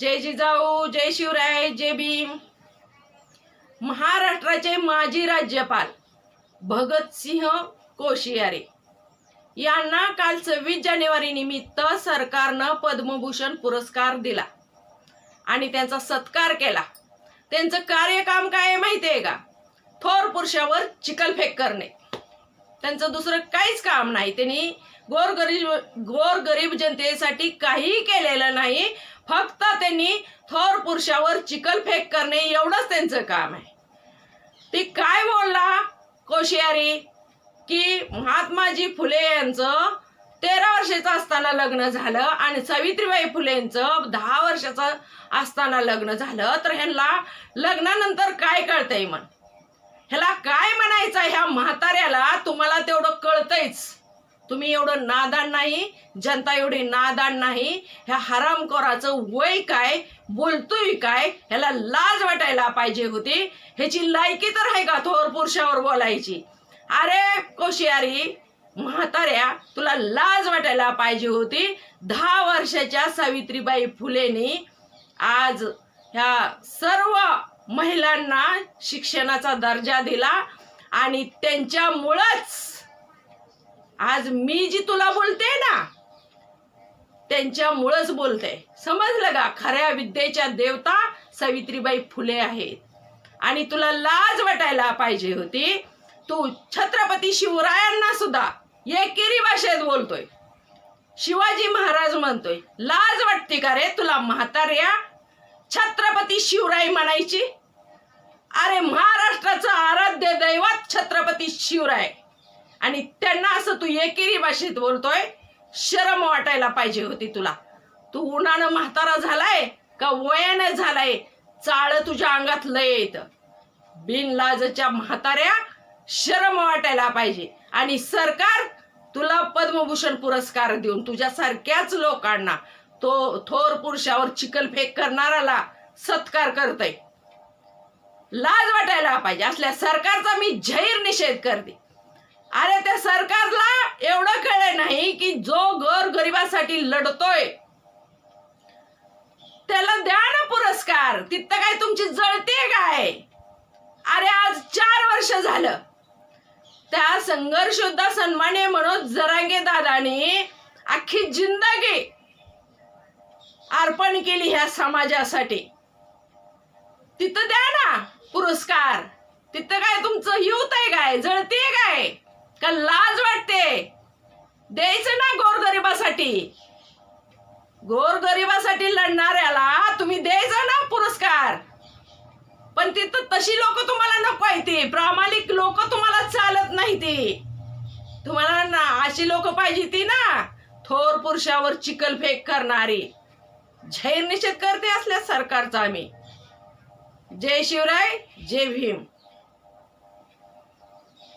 जय जिजाऊ जय शिवराय जय भीम. महाराष्ट्राचे माजी राज्यपाल भगतसिंह कोशियारे यांना काल सव्वीस जानेवारी निमित्त सरकारनं पद्मभूषण पुरस्कार दिला आणि त्यांचा सत्कार केला. त्यांचं कार्यकाम काय आहे माहिती आहे का? थोर पुरुषावर चिखलफेक करणे. त्यांचं दुसरं काहीच काम नाही. त्यांनी गोरगरीब गोरगरीब जनतेसाठी काहीही केलेलं नाही. फक्त त्यांनी थोर पुरुषावर चिखलफेक करणे एवढंच त्यांचं काम आहे. ती काय बोलला? कोश्यारी की महात्माजी फुले यांचं तेरा वर्षाचं असताना लग्न झालं आणि सावित्रीबाई फुलेंचं दहा वर्षाचं असताना लग्न झालं. तर ह्यांना लग्नानंतर काय कळतंय मग ह्याला काय म्हणायचं ह्या म्हाताऱ्याला तुम्हाला तेवढं कळतंयच. तुम्ही एवढं नादान नाही जनता एवढी नादान नाही. ह्या हरामखोराचं वय काय बोलतोय काय ह्याला लाज वाटायला पाहिजे होती. ह्याची लायकी तर आहे का थोर पुरुषावर बोलायची? अरे कोशियारी म्हाताऱ्या तुला लाज वाटायला पाहिजे होती. दहा वर्षाच्या सावित्रीबाई फुलेनी आज ह्या सर्व महिलांना शिक्षणाचा दर्जा दिला. आणि त्यांच्यामुळंच आज मी जी तुला बोलते ना त्यांच्यामुळंच बोलते. समजलं का? खऱ्या विद्येच्या देवता सावित्रीबाई फुले आहेत. आणि तुला लाज वाटायला पाहिजे होती. तू छत्रपती शिवरायांना सुद्धा एकेरी भाषेत बोलतोय. शिवाजी महाराज म्हणतोय लाज वाटते का रे तुला म्हाताऱ्या? छत्रपती शिवराय म्हणायची? अरे महाराष्ट्राचं आराध्य दैवत छत्रपती शिवराय. आणि त्यांना असं तू एकेरी भाषेत बोलतोय शरम वाटायला पाहिजे होती तुला. तू उन्हानं म्हातारा झालाय का वयानं झालाय? चाळ तुझ्या अंगात लय येत. बिनलाजच्या म्हाताऱ्या शरम वाटायला पाहिजे. आणि सरकार तुला पद्मभूषण पुरस्कार देऊन तुझ्यासारख्याच लोकांना तो थोर पुरुषावर चिखलफेक करणाराला सत्कार करतय. लाज वाटायला पाहिजे. असल्या सरकारचा मी जाहीर निषेध करते. अरे त्या सरकारला एवढं कळलं नाही की जो गोर गरिबासाठी लढतोय त्याला द्या ना पुरस्कार. तिथं काय तुमची जळते काय? अरे आज चार वर्ष झालं. त्या संघर्षोद्धा सन्माने म्हणून जरांगे दादाने अख्खी जिंदगी अर्पण केली ह्या समाजासाठी. तिथं द्या ना पुरस्कार. तिथं काय तुमचं हिवत आहे काय? जळते काय? का लाज वाटते? द्यायचं ना गोरगरिबासाठी. गोरगरिबासाठी लढणाऱ्याला तुम्ही द्यायचा ना पुरस्कार. पण तिथं तशी लोक तुम्हाला नको आहे ती. प्रामाणिक लोक तुम्हाला चालत नाही ती. तुम्हाला ना अशी लोक पाहिजे ती ना. थोर पुरुषावर चिखलफेक करणारी. झैर निषेध करते असल्या सरकारचा आम्ही. जय शिवराय जय भीम.